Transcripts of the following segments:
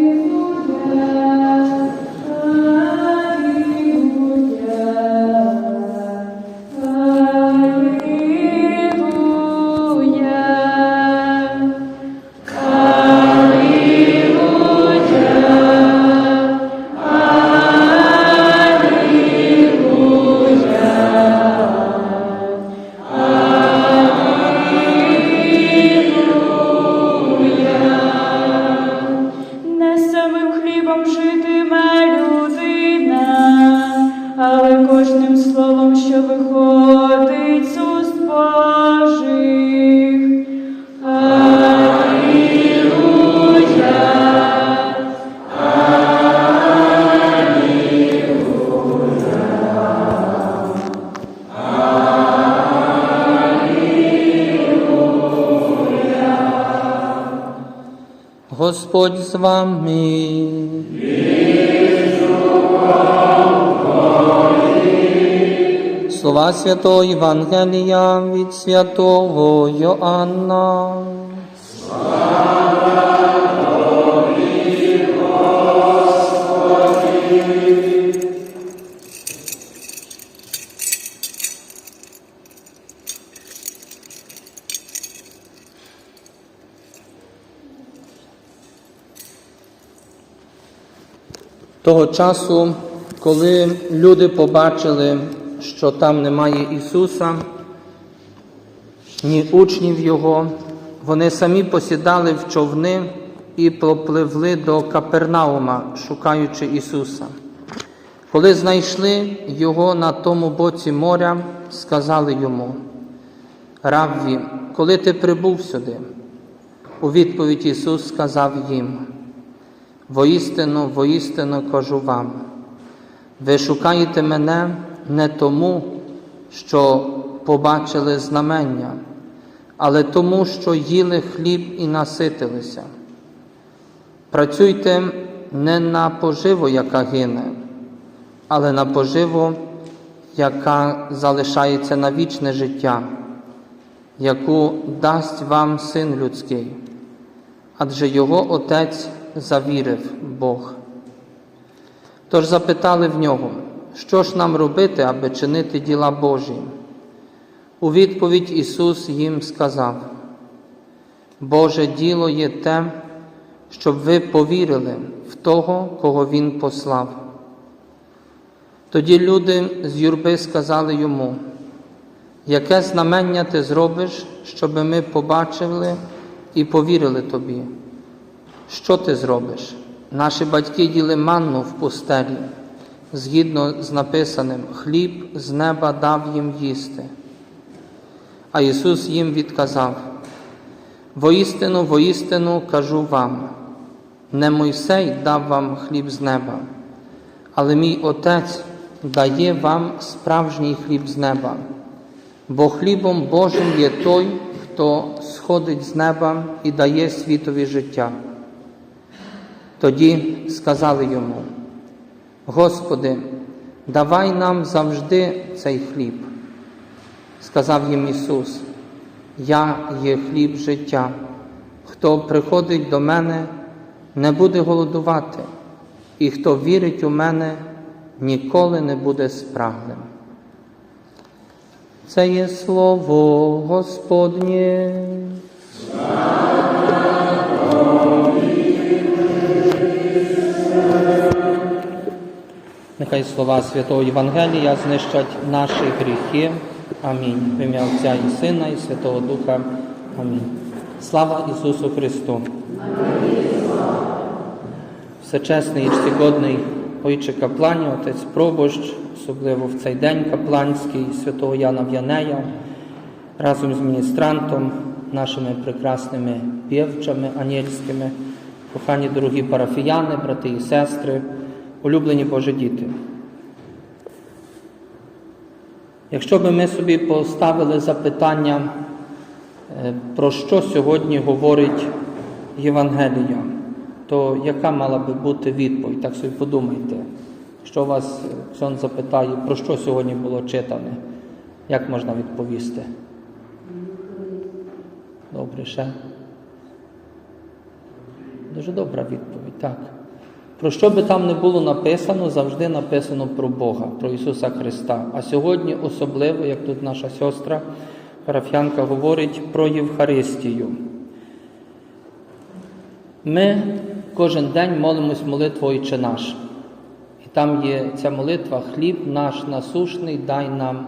Не з вами. Слова Святого Євангелія від святого Йоанна. Того часу, коли люди побачили, що там немає Ісуса, ні учнів Його, вони самі посідали в човни і пропливли до Капернаума, шукаючи Ісуса. Коли знайшли Його на тому боці моря, сказали йому, Равві, коли ти прибув сюди? У відповідь Ісус сказав їм, Воістину, воістину кажу вам, ви шукаєте мене не тому, що побачили знамення, але тому, що їли хліб і наситилися. Працюйте не на поживу, яка гине, але на поживу, яка залишається на вічне життя, яку дасть вам син людський, адже його Отець завірив Бог. Тож запитали в нього, що ж нам робити, аби чинити діла Божі? У відповідь Ісус їм сказав: Боже діло є те, щоб ви повірили в того, кого Він послав. Тоді люди з юрби сказали йому, яке знамення ти зробиш, щоб ми побачили і повірили тобі? Що ти зробиш? Наші батьки їли манну в пустелі, згідно з написаним, хліб з неба дав їм їсти. А Ісус їм відказав: Воістину, воістину кажу вам, не Мойсей дав вам хліб з неба, але мій Отець дає вам справжній хліб з неба, бо хлібом Божим є той, хто сходить з неба і дає світові життя. Тоді сказали йому, Господи, давай нам завжди цей хліб. Сказав їм Ісус, Я є хліб життя. Хто приходить до мене, не буде голодувати, і хто вірить у мене, ніколи не буде спраглим. Це є слово Господнє. Нехай слова Святого Євангелія знищать наші гріхи. Амінь. В ім'я Отця і Сина, і Святого Духа. Амінь. Слава Ісусу Христу! Всечесний і всегодний Ойче Каплані, Отець Пробощ, особливо в цей день Капланський святого Яна В'янея, разом з міністрантом, нашими прекрасними півчами ангельськими, кохані дорогі парафіяни, брати і сестри, улюблені Божі діти. Якщо би ми собі поставили запитання, е, про що сьогодні говорить Євангелія, то яка мала би бути відповідь? Так собі подумайте. Якщо вас Ксон запитає, про що сьогодні було читане, як можна відповісти? Добре, ще. Дуже добра відповідь, так. Про що би там не було написано, завжди написано про Бога, про Ісуса Христа. А сьогодні особливо, як тут наша сестра, парафіянка говорить про Євхаристію. Ми кожен день молимось молитву «Отче наш. І там є ця молитва Хліб наш насушний дай нам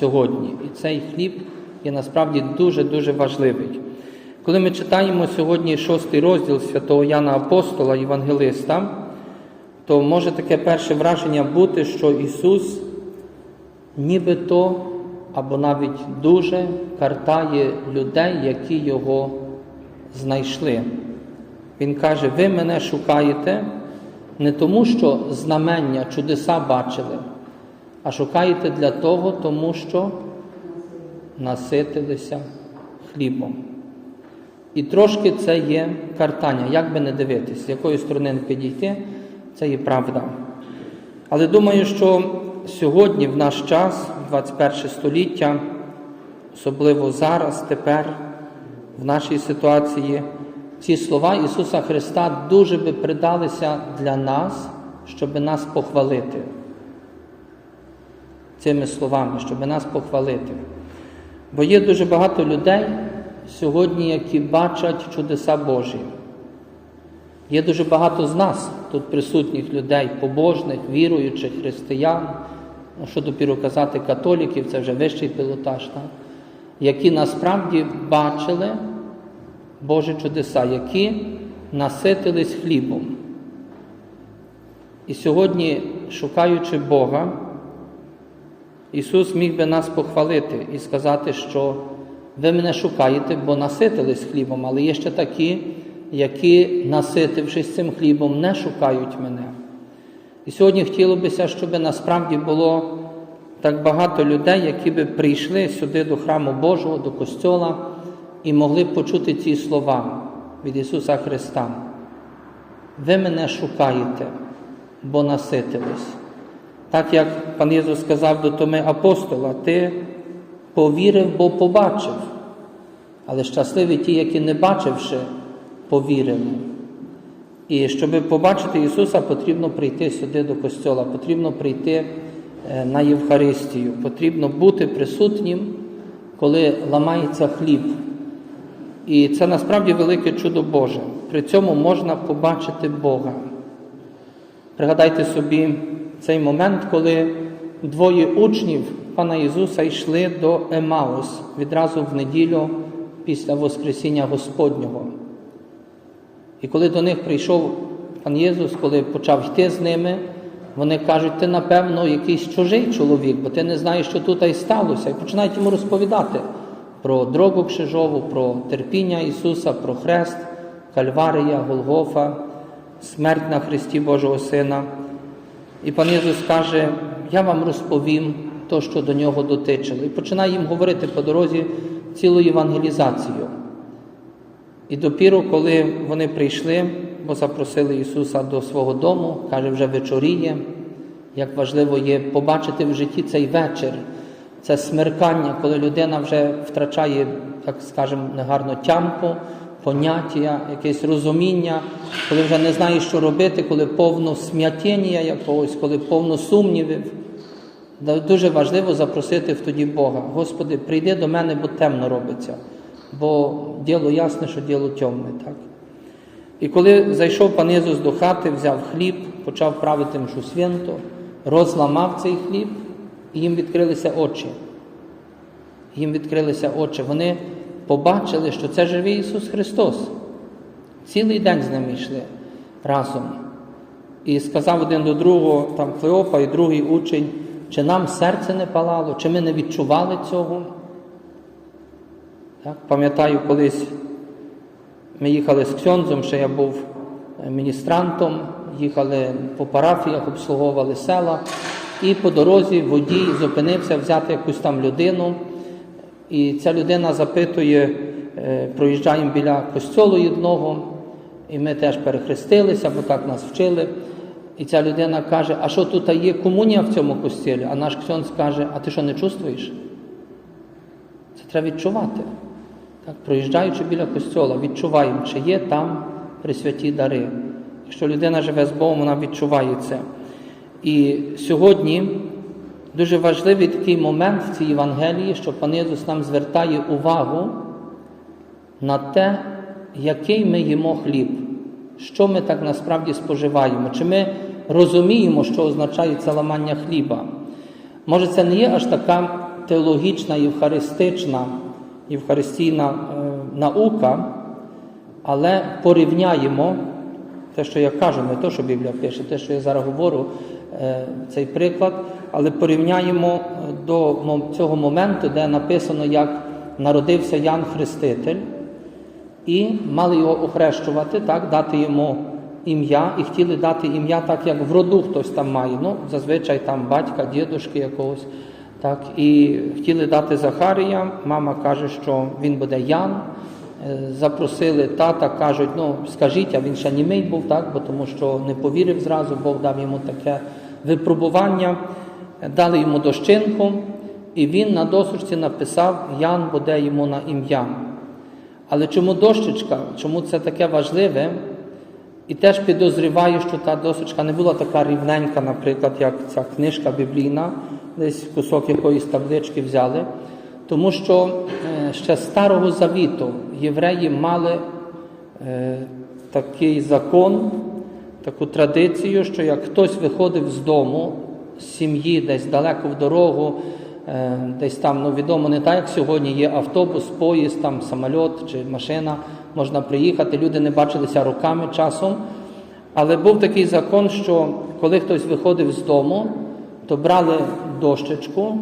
сьогодні. І цей хліб є насправді дуже-дуже важливий. Коли ми читаємо сьогодні шостий розділ святого Яна Апостола, Євангелиста, то може таке перше враження бути, що Ісус нібито або навіть дуже картає людей, які Його знайшли. Він каже: ви мене шукаєте не тому, що знамення, чудеса бачили, а шукаєте для того, тому що наситилися хлібом. І трошки це є картання, як би не дивитись, з якої сторони не підійти, це є правда. Але думаю, що сьогодні, в наш час, 21 століття, особливо зараз, тепер, в нашій ситуації, ці слова Ісуса Христа дуже би придалися для нас, щоб нас похвалити. Цими словами, щоб нас похвалити. Бо є дуже багато людей сьогодні, які бачать чудеса Божі. Є дуже багато з нас, тут присутніх людей, побожних, віруючих, християн, ну, що допіру казати католіків, це вже вищий пілотаж, так? які насправді бачили Божі чудеса, які наситились хлібом. І сьогодні, шукаючи Бога, Ісус міг би нас похвалити і сказати, що ви мене шукаєте, бо наситились хлібом, але є ще такі, які, наситившись цим хлібом, не шукають мене. І сьогодні хотілося, щоб насправді було так багато людей, які би прийшли сюди до храму Божого, до костьола і могли б почути ці слова від Ісуса Христа. Ви мене шукаєте, бо наситились. Так як пан Єсус сказав до Томи апостола, ти повірив, бо побачив. Але щасливі ті, які не бачивши, повірили. І щоб побачити Ісуса, потрібно прийти сюди до костьола, потрібно прийти е, на Євхаристію, потрібно бути присутнім, коли ламається хліб. І це насправді велике чудо Боже. При цьому можна побачити Бога. Пригадайте собі цей момент, коли двоє учнів пана Ісуса йшли до Емаус відразу в неділю після Воскресіння Господнього. І коли до них прийшов пан Єсус, коли почав йти з ними, вони кажуть, ти, напевно, якийсь чужий чоловік, бо ти не знаєш, що тут і сталося. І починають йому розповідати про дорогу Крижову, про терпіння Ісуса, про хрест, Кальварія, Голгофа, смерть на Христі Божого Сина. І пан Єсус каже, я вам розповім то, що до нього дотичило. І починає їм говорити по дорозі цілу євангелізацію. І допіру, коли вони прийшли, бо запросили Ісуса до свого дому, каже, вже вечоріє, як важливо є побачити в житті цей вечір, це смеркання, коли людина вже втрачає, так скажемо, негарно тямпу, поняття, якесь розуміння, коли вже не знає, що робити, коли повно смятіння якогось, коли повно сумнівів. Дуже важливо запросити тоді Бога. Господи, прийди до мене, бо темно робиться, бо діло ясне, що діло темне. Так? І коли зайшов пан Ісус до хати, взяв хліб, почав правити мшу свято, розламав цей хліб, і їм відкрилися очі. Їм відкрилися очі. Вони побачили, що це живий Ісус Христос. Цілий день з ними йшли разом. І сказав один до другого, там Клеопа і другий учень, чи нам серце не палало, чи ми не відчували цього. Так? Пам'ятаю, колись ми їхали з Ксьонзом, ще я був міністрантом, їхали по парафіях, обслуговували села, і по дорозі водій зупинився взяти якусь там людину. І ця людина запитує, е, проїжджаємо біля костьолу одного, і ми теж перехрестилися, бо так нас вчили. І ця людина каже, а що тут є комунія в цьому костілі? А наш ксьонз каже, а ти що не чувствуєш? Це треба відчувати. Так, Проїжджаючи біля костьола, відчуваємо, чи є там пресвяті дари. Якщо людина живе з Богом, вона відчуває це. І сьогодні дуже важливий такий момент в цій Євангелії, що пан Ісус нам звертає увагу на те, який ми їмо хліб, що ми так насправді споживаємо, чи ми розуміємо, що означає це ламання хліба. Може, це не є аж така теологічна, євхаристична, євхаристійна е, наука, але порівняємо те, що я кажу, не те, що Біблія пише, те, що я зараз говорю, е, цей приклад, але порівняємо до цього моменту, де написано, як народився Ян Хреститель, і мали його охрещувати, так, дати йому ім'я, і хотіли дати ім'я так, як в роду хтось там має. Ну, зазвичай там батька, дідушки якогось. Так, і хотіли дати Захарія. Мама каже, що він буде Ян. Е, Запросили тата, кажуть, ну скажіть, а він ще німий був, так, бо тому що не повірив зразу, Бог дав йому таке випробування, дали йому дощинку, і він на досочці написав Ян буде йому на ім'я. Але чому дощечка? Чому це таке важливе? І теж підозріваю, що та досочка не була така рівненька, наприклад, як ця книжка біблійна, десь кусок якоїсь таблички взяли. Тому що е, ще з Старого Завіту євреї мали е, такий закон, таку традицію, що як хтось виходив з дому, з сім'ї, десь далеко в дорогу, е, десь там, ну відомо, не так, як сьогодні є автобус, поїзд, там самоліт чи машина, можна приїхати, люди не бачилися роками часом. Але був такий закон, що коли хтось виходив з дому, то брали дощечку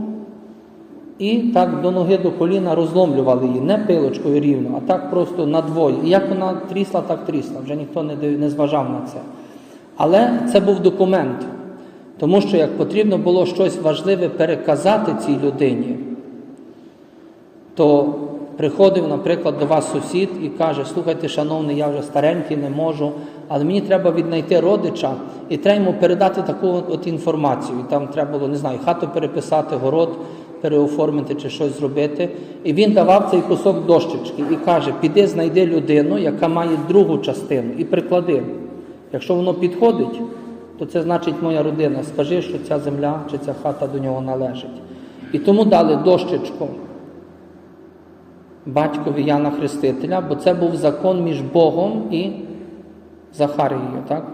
і так до ноги до коліна розломлювали її, не пилочкою рівно, а так просто надвоє. І як вона трісла, так трісла. Вже ніхто не, зважав на це. Але це був документ, тому що як потрібно було щось важливе переказати цій людині, то приходив, наприклад, до вас сусід і каже: слухайте, шановний, я вже старенький, не можу, але мені треба віднайти родича і треба йому передати таку от, інформацію. І там треба було, не знаю, хату переписати, город переоформити чи щось зробити. І він давав цей кусок дощечки і каже: піди, знайди людину, яка має другу частину, і приклади. Якщо воно підходить, то це значить моя родина. Скажи, що ця земля чи ця хата до нього належить. І тому дали дощечку батькові Яна Хрестителя, бо це був закон між Богом і Захарією, так?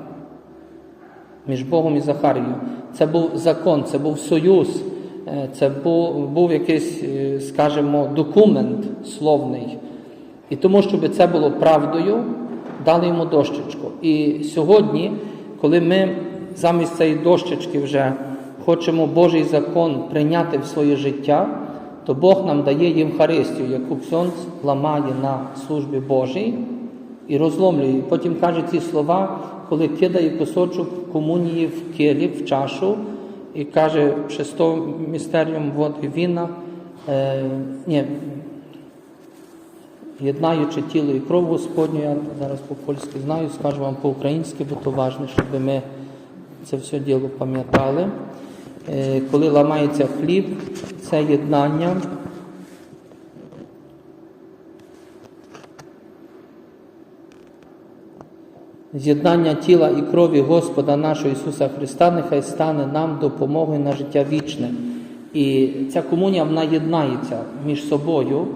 Між Богом і Захарією. Це був закон, це був союз, е, це був, був якийсь, е, скажімо, документ словний. І тому, щоб це було правдою, дали йому дощечку. І сьогодні, коли ми замість цієї дощечки вже хочемо Божий закон прийняти в своє життя, то Бог нам дає Євхаристію, яку Ксьонц ламає на службі Божій і розломлює. І потім каже ці слова, коли кидає кусочок комунії в килі, в чашу, і каже, шесто містеріум вод і віна. Е, ні, єднаючи тіло і кров Господню, я зараз по-польськи знаю, скажу вам по-українськи, бо то важливо, щоб ми це все діло пам'ятали. Е, Коли ламається хліб, це єднання. З'єднання тіла і крові Господа нашого Ісуса Христа нехай стане нам допомогою на життя вічне. І ця комунія вона єднається між собою.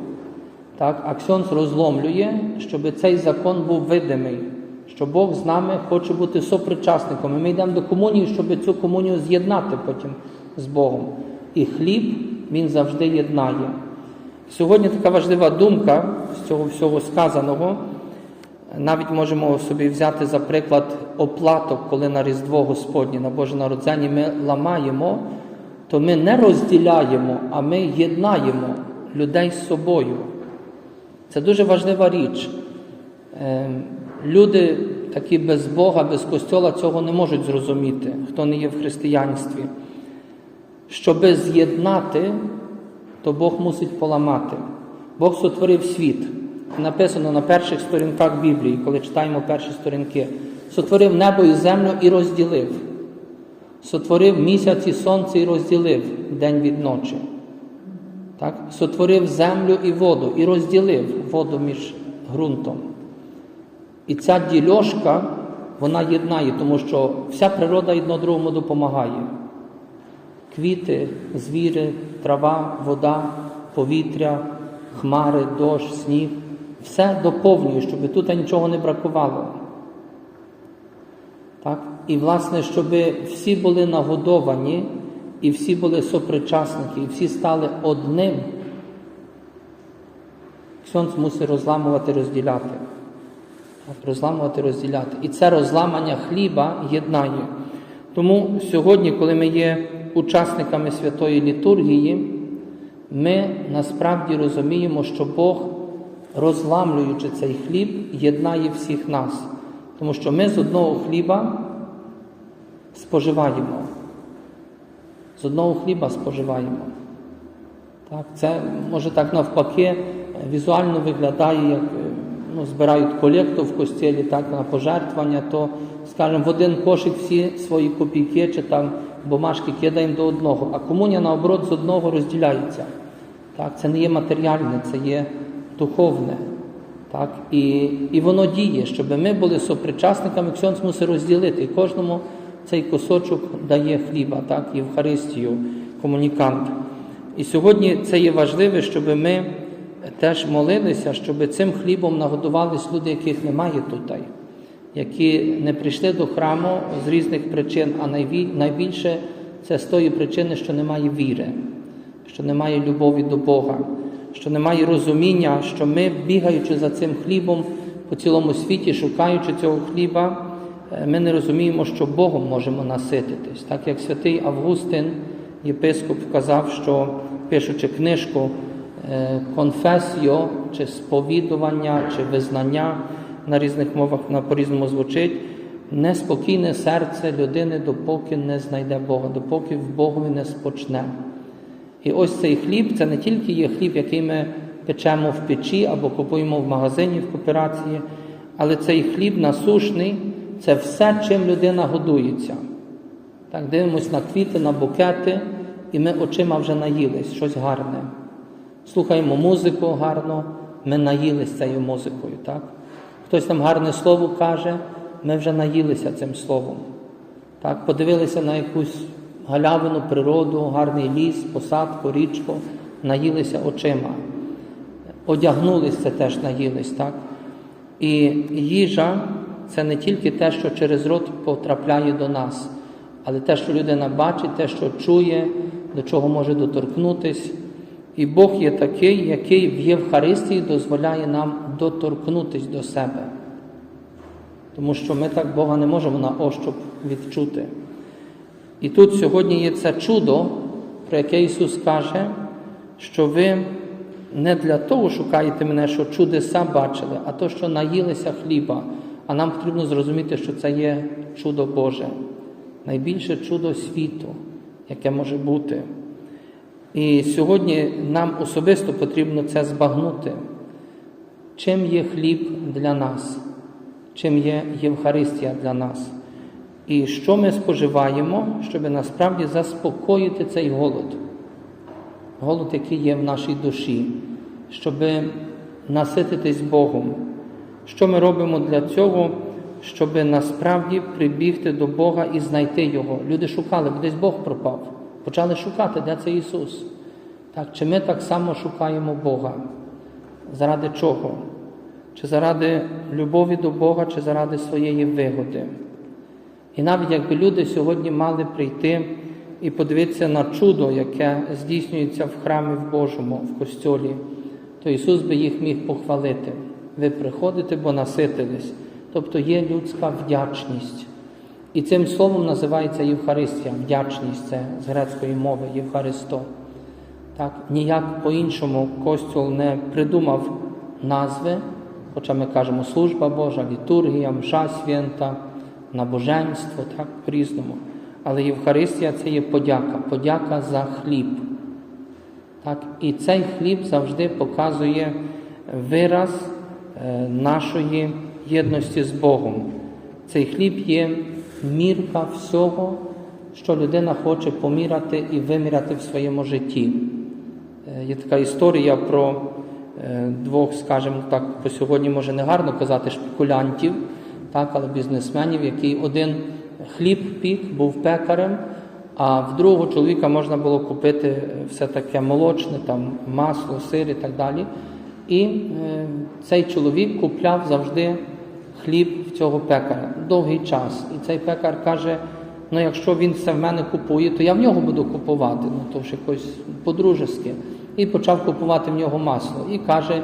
Так, Аксьонс розломлює, щоб цей закон був видимий, що Бог з нами хоче бути сопричасником. І ми йдемо до комунії, щоб цю комунію з'єднати потім з Богом. І хліб він завжди єднає. Сьогодні така важлива думка з цього всього сказаного. Навіть можемо собі взяти за приклад оплаток, коли на Різдво Господнє, на Боже народження ми ламаємо, то ми не розділяємо, а ми єднаємо людей з собою. Це дуже важлива річ. Ем, Люди, такі без Бога, без Костьола, цього не можуть зрозуміти, хто не є в християнстві. Щоби з'єднати, то Бог мусить поламати. Бог сотворив світ. Написано на перших сторінках Біблії, коли читаємо перші сторінки. Сотворив небо і землю і розділив. Сотворив місяць і сонце і розділив день від ночі. Так? Сотворив землю і воду і розділив воду між ґрунтом. І ця дільошка, вона єднає, тому що вся природа одно другому допомагає. Квіти, звіри, трава, вода, повітря, хмари, дощ, сніг. Все доповнює, щоб тут нічого не бракувало. Так? І, власне, щоб всі були нагодовані, і всі були сопричасники, і всі стали одним. Ксьонц мусить розламувати, розділяти. Розламувати, розділяти. І це розламання хліба єднає. Тому сьогодні, коли ми є учасниками святої літургії, ми насправді розуміємо, що Бог, розламлюючи цей хліб, єднає всіх нас. Тому що ми з одного хліба споживаємо. З одного хліба споживаємо. Так, Це може так навпаки візуально виглядає, як е, ну, збирають колекту в костілі так, на пожертвування, то, скажімо, в один кошик всі свої копійки чи там бумажки кидаємо до одного, а комуня наоборот з одного розділяється. Так, Це не є матеріальне, це є духовне. Так, і, і воно діє, щоб ми були сопричасниками, Ксьонц мусить розділити. І кожному цей кусочок дає хліба, так, Євхаристію, комунікант. І сьогодні це є важливе, щоб ми теж молилися, щоб цим хлібом нагодувались люди, яких немає тут, які не прийшли до храму з різних причин, а найбільше це з тої причини, що немає віри, що немає любові до Бога, що немає розуміння, що ми, бігаючи за цим хлібом по цілому світі, шукаючи цього хліба, е, ми не розуміємо, що Богом можемо насититись. Так як святий Августин, єпископ, казав, що пишучи книжку е, конфесіо, чи сповідування, чи визнання на різних мовах на по-різному звучить, неспокійне серце людини, допоки не знайде Бога, допоки в Богові не спочне. І ось цей хліб це не тільки є хліб, який ми печемо в печі або купуємо в магазині в кооперації, але цей хліб насушний це все, чим людина годується. Так, дивимось на квіти, на букети, і ми очима вже наїлись, щось гарне. Слухаємо музику гарно, ми наїлись цією музикою. Так? Хтось нам гарне слово каже, ми вже наїлися цим словом. Так? Подивилися на якусь галявину, природу, гарний ліс, посадку, річку, наїлися очима. Одягнулись це теж наїлись. Так? І їжа це не тільки те, що через рот потрапляє до нас, але те, що людина бачить, те, що чує, до чого може доторкнутись. І Бог є такий, який в Євхаристії дозволяє нам доторкнутись до себе. Тому що ми так Бога не можемо на ощуп відчути. І тут сьогодні є це чудо, про яке Ісус каже, що ви не для того шукаєте мене, що чудеса бачили, а то, що наїлися хліба. А нам потрібно зрозуміти, що це є чудо Боже, найбільше чудо світу, яке може бути. І сьогодні нам особисто потрібно це збагнути. Чим є хліб для нас, чим є Євхаристія для нас, і що ми споживаємо, щоб насправді заспокоїти цей голод, голод, який є в нашій душі, щоб насититись Богом. Що ми робимо для цього, щоб насправді прибігти до Бога і знайти Його? Люди шукали, бо десь Бог пропав. Почали шукати, де це Ісус. Так, Чи ми так само шукаємо Бога? Заради чого? Чи заради любові до Бога, чи заради своєї вигоди? І навіть якби люди сьогодні мали прийти і подивитися на чудо, яке здійснюється в храмі в Божому, в костьолі, то Ісус би їх міг похвалити. Ви приходите, бо наситились. Тобто є людська вдячність. І цим словом називається Євхаристія, вдячність це з грецької мови Євхаристо. Так, Ніяк по-іншому Костюл не придумав назви, хоча ми кажемо служба Божа, літургія, мша свята, набоженство, так, по-різному. Але Євхаристія це є подяка, подяка за хліб. Так, І цей хліб завжди показує вираз е, нашої єдності з Богом. Цей хліб є мірка всього, що людина хоче поміряти і виміряти в своєму житті. Е, Є така історія про е, двох, скажімо так, по сьогодні може не гарно казати шпекулянтів, так, але бізнесменів, який один хліб пік, був пекарем, а в другого чоловіка можна було купити е, все таке молочне, там масло, сир і так далі. І е, цей чоловік купляв завжди хліб в цього пекаря довгий час. І цей пекар каже: ну якщо він все в мене купує, то я в нього буду купувати. Ну то ж якось по-дружески. І почав купувати в нього масло. І каже,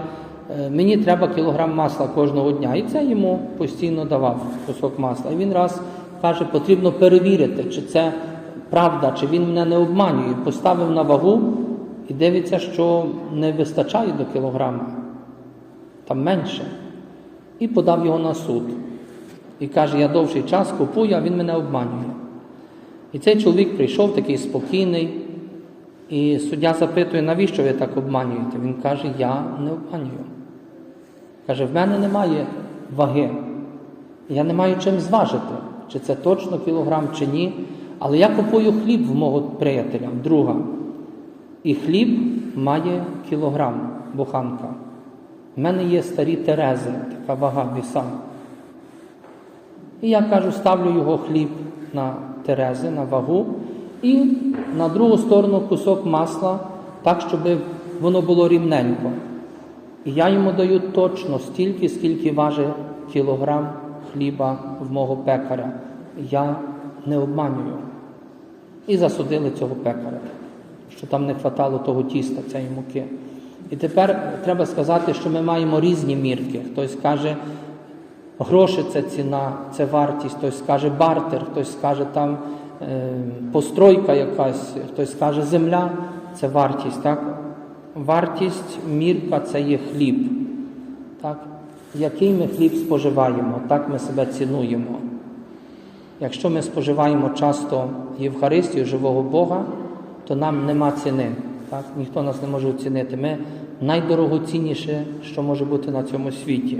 «Е, мені треба кілограм масла кожного дня. І це йому постійно давав кусок масла. І він раз каже, потрібно перевірити, чи це правда, чи він мене не обманює. Поставив на вагу і дивиться, що не вистачає до кілограма, там менше. І подав його на суд. І каже, я довший час купую, а він мене обманює. І цей чоловік прийшов такий спокійний, і суддя запитує, навіщо ви так обманюєте? Він каже, я не обманюю. Каже, в мене немає ваги. Я не маю чим зважити, чи це точно кілограм, чи ні. Але я купую хліб в мого приятеля, в друга. І хліб має кілограм, буханка. У мене є старі терези, така вага віса. І я кажу, ставлю його хліб на терези, на вагу, і на другу сторону кусок масла, так, щоб воно було рівненько. І я йому даю точно стільки, скільки важить кілограм хліба в мого пекаря. Я не обманюю. І засудили цього пекаря, що там не хватало того тіста, цієї муки. І тепер треба сказати, що ми маємо різні мірки. Хтось каже, гроші це ціна, це вартість, хтось скаже бартер, хтось скаже там е, постройка якась, хтось скаже земля це вартість. Так? Вартість мірка це є хліб. Так? Який ми хліб споживаємо, так ми себе цінуємо. Якщо ми споживаємо часто Євхаристію живого Бога, то нам нема ціни. Так? Ніхто нас не може оцінити. Ми найдорогоцінніше, що може бути на цьому світі.